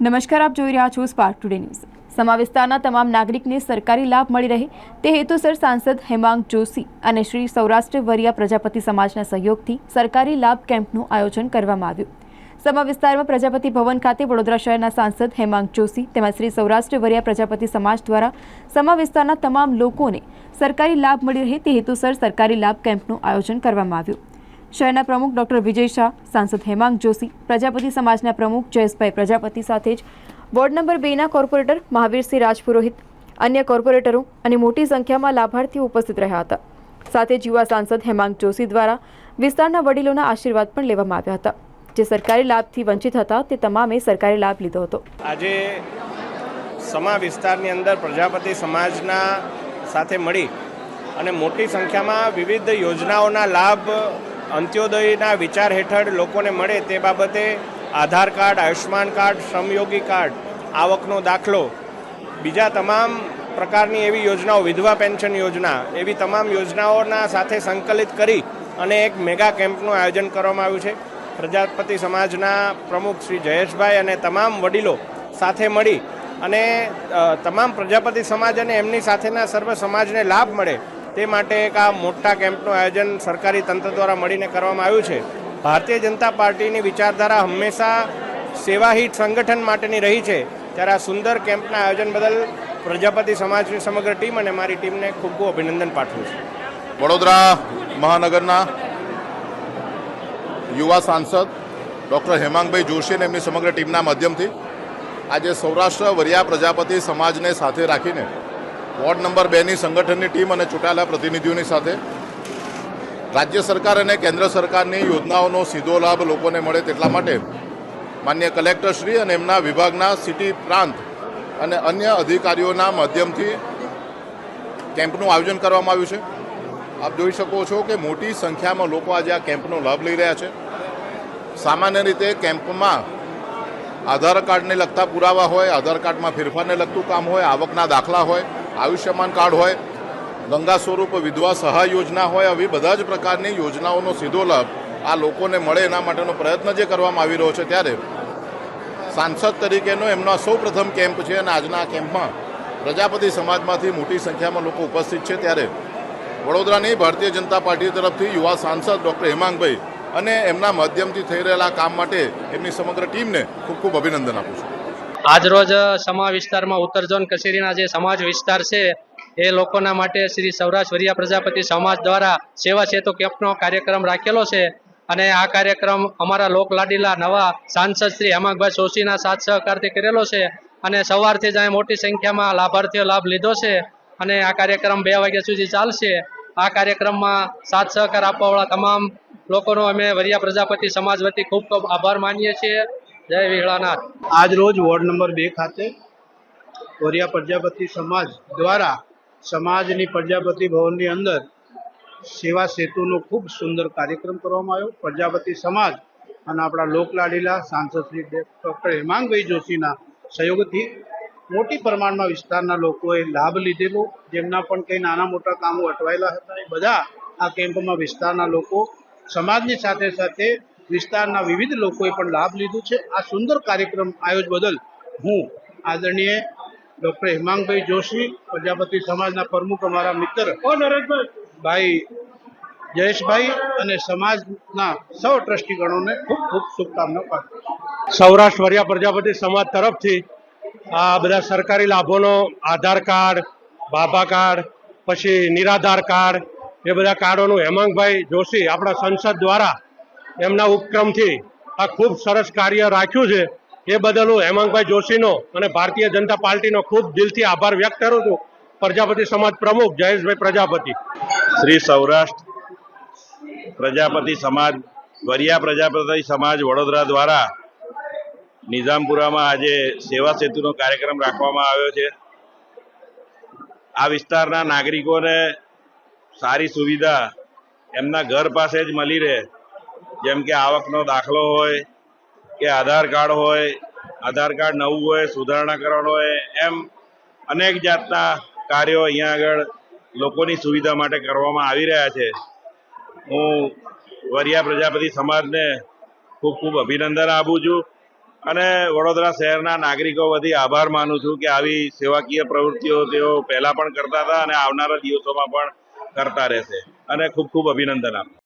નમસ્કાર, આપ જોઈ રહ્યા છો સ્પાર્ક ટુડે ન્યૂઝ સમા વિસ્તારના તમામ નાગરિકને સરકારી લાભ મળી રહે તે હેતુસર સાંસદ હેમાંગ જોશી અને શ્રી સૌરાષ્ટ્ર વરિયા પ્રજાપતિ સમાજના સહયોગથી સરકારી લાભ કેમ્પનું આયોજન કરવામાં આવ્યું. સમા વિસ્તારમાં પ્રજાપતિ ભવન ખાતે વડોદરા શહેરના સાંસદ હેમાંગ જોશી તેમજ શ્રી સૌરાષ્ટ્ર વરિયા પ્રજાપતિ સમાજ દ્વારા સમા વિસ્તારના તમામ લોકોને સરકારી લાભ મળી રહે તે હેતુસર સરકારી લાભ કેમ્પનું આયોજન કરવામાં આવ્યું. શહેરના પ્રમુખ ડોક્ટર વિજય શાહ, સાંસદ હેમાંગ જોશી, પ્રજાપતિ સમાજના પ્રમુખ જયેશભાઈ પ્રજાપતિ સાથે જ વોર્ડ નંબર બેના કોર્પોરેટર મહાવીરસિંહ રાજપુરોહિત, અન્ય કોર્પોરેટરો અને મોટી સંખ્યામાં લાભાર્થીઓ ઉપસ્થિત રહ્યા હતા. સાથે જ યુવા સાંસદ હેમાંગ જોશી દ્વારા વિસ્તારના વડીલોના આશીર્વાદ પણ લેવામાં આવ્યા હતા. જે સરકારી લાભથી વંચિત હતા તે તમામે સરકારી લાભ લીધો હતો. આજે સમા વિસ્તારની અંદર પ્રજાપતિ સમાજના સાથે મળી અને મોટી સંખ્યામાં વિવિધ યોજનાઓના લાભ અંત્યોદયના વિચાર હેઠળ લોકોને મળે તે બાબતે Aadhaar card Ayushman card, Shramyogi card આવકનો દાખલો, બીજા તમામ પ્રકારની એવી યોજનાઓ, વિધવા પેન્શન યોજના, એવી તમામ યોજનાઓના સાથે સંકલિત કરી અને એક મેગા કેમ્પનું આયોજન કરવામાં આવ્યું છે. પ્રજાપતિ સમાજના પ્રમુખ શ્રી જયેશભાઈ અને તમામ વડીલો સાથે મળી અને તમામ પ્રજાપતિ સમાજ અને એમની સાથેના સર્વ સમાજને લાભ મળે તે માટે એક આ મોટા કેમ્પનું આયોજન સરકારી તંત્ર દ્વારા મળીને કરવામાં આવ્યું છે. ભારતીય જનતા પાર્ટીની વિચારધારા હંમેશા સેવાહિત સંગઠન માટેની રહી છે. ત્યારે આ સુંદર કેમ્પના આયોજન બદલ પ્રજાપતિ સમાજની સમગ્ર ટીમ અને મારી ટીમને ખૂબ ખૂબ અભિનંદન પાઠવું છું. વડોદરા મહાનગરના યુવા સાંસદ ડૉક્ટર હેમાંગભાઈ જોશી અને એમની સમગ્ર ટીમના માધ્યમથી આજે સૌરાષ્ટ્ર વરિયા પ્રજાપતિ સમાજને સાથે રાખીને વોર્ડ નંબર બેની સંગઠનની ટીમ અને ચૂંટાયેલા પ્રતિનિધિઓની સાથે રાજ્ય સરકાર અને કેન્દ્ર સરકારની યોજનાઓનો સીધો લાભ લોકોને મળે તેટલા માટે માન્ય કલેક્ટરશ્રી અને એમના વિભાગના સિટી પ્રાંત અને અન્ય અધિકારીઓના માધ્યમથી કેમ્પનું આયોજન કરવામાં આવ્યું છે. આપ જોઈ શકો છો કે મોટી સંખ્યામાં લોકો આજે આ કેમ્પનો લાભ લઈ રહ્યા છે. સામાન્ય રીતે કેમ્પમાં આધાર કાર્ડને લગતા પુરાવા હોય, આધાર કાર્ડમાં ફેરફારને લગતું કામ હોય, આવકના દાખલા હોય આયુષ્યમાન કાર્ડ હોય, ગંગા સ્વરૂપ વિધવા સહાય યોજના હોય, આવી બધા જ પ્રકારની યોજનાઓનો સીધો લાભ આ લોકોને મળે એના માટેનો પ્રયત્ન જે કરવામાં આવી રહ્યો છે ત્યારે સાંસદ તરીકેનો એમનો આ સૌ પ્રથમ કેમ્પ છે અને આજના આ કેમ્પમાં પ્રજાપતિ સમાજમાંથી મોટી સંખ્યામાં લોકો ઉપસ્થિત છે ત્યારે વડોદરાની ભારતીય જનતા પાર્ટી તરફથી યુવા સાંસદ ડૉક્ટર હેમાંગભાઈ અને એમના માધ્યમથી થઈ રહેલા કામ માટે એમની સમગ્ર ટીમને ખૂબ ખૂબ અભિનંદન આપું છું. આજરોજ સમા વિસ્તારમાં ઉત્તર ઝોન કચેરીના જે સમાજ વિસ્તાર છે, એ લોકોના માટે શ્રી સૌરાષ્ટ્ર વરિયા પ્રજાપતિ સમાજ દ્વારા સેવા સેતુ કેમ્પનો કાર્યક્રમ રાખેલો છે. અને આ કાર્યક્રમ અમારા લોકલાડીલા નવા સાંસદ શ્રી હેમાંગભાઈ સોશીના સાથ સહકારથી કરેલો છે અને સવારથી જ અહીં મોટી સંખ્યામાં લાભાર્થીઓ લાભ લીધો છે. અને આ કાર્યક્રમ બે વાગ્યા સુધી ચાલશે. આ કાર્યક્રમમાં સાથ સહકાર આપવાવાળા તમામ લોકોનો અમે વરિયા પ્રજાપતિ સમાજ વતી ખૂબ ખૂબ આભાર માનીએ છીએ. જય વિહળાનાથ આજ રોજ વોર્ડ નંબર બે ખાતે વરિયા પ્રજાપતિ સમાજ દ્વારા સમાજની પ્રજાપતિ ભવનની અંદર સેવા સેતુનો ખૂબ સુંદર કાર્યક્રમ કરવામાં આવ્યો. પ્રજાપતિ સમાજ અને આપણા લોકલાડીલા સાંસદ શ્રી ડૉક્ટર હેમાંગભાઈ જોશીના સહયોગથી મોટી પ્રમાણમાં વિસ્તારના લોકોએ લાભ લીધેલો. જેમના પણ કંઈ નાના મોટા કામો અટવાયેલા હતા એ બધા આ કેમ્પમાં વિસ્તારના લોકો સમાજની સાથે સાથે વિસ્તારના વિવિધ લોકોએ પણ લાભ લીધો છે. આ સુંદર કાર્યક્રમ આયોજ બદલ હું આદરણીય ડૉક્ટર હેમાંગભાઈ જોશી પ્રજાપતિ સમાજના પ્રમુખ અમારા મિત્ર ભાઈ જયેશભાઈ અને સમાજના સૌ ટ્રસ્ટીગણોને ખૂબ ખૂબ શુભકામના પાઠવું સૌરાષ્ટ્ર વરિયા પ્રજાપતિ સમાજ તરફથી આ બધા સરકારી લાભોનો આધાર કાર્ડ બાબા કાર્ડ પછી નિરાધાર કાર્ડ એ બધા કાર્ડોનું હેમાંગભાઈ જોશી આપણા સંસદ દ્વારા એમના ઉપક્રમથી આ ખૂબ સરસ કાર્ય રાખ્યું છે. એ બદલ હું હેમાંગભાઈ જોશીનો અને ભારતીય જનતા પાર્ટીનો ખૂબ દિલથી આભાર વ્યક્ત કરું છું. પ્રજાપતિ સમાજ પ્રમુખ જયેશભાઈ પ્રજાપતિ. શ્રી સૌરાષ્ટ્ર પ્રજાપતિ સમાજ, વરિયા પ્રજાપતિ સમાજ વડોદરા દ્વારા નિઝામપુરામાં આજે સેવા સેતુનો કાર્યક્રમ રાખવામાં આવ્યો છે. આ વિસ્તારના નાગરિકોને સારી સુવિધા એમના ઘર પાસે જ મળી રહે. જેમ કે આવકનો દાખલો હોય, કે આધાર કાર્ડ હોય, આધાર કાર્ડ નવું હોય, સુધારણા કરવાનું હોય, એમ અનેક જાતના કાર્યો અહીંયા આગળ લોકોની સુવિધા માટે કરવામાં આવી રહ્યા છે. હું વરિયા પ્રજાપતિ સમાજને ખૂબ ખૂબ અભિનંદન આપું છું અને વડોદરા શહેરના નાગરિકો વતી આભાર માનું છું કે આવી સેવાકીય પ્રવૃત્તિઓ તેઓ પહેલા પણ કરતા હતા અને આવનારા દિવસોમાં પણ કરતા રહેશે. અને ખૂબ ખૂબ અભિનંદન આપું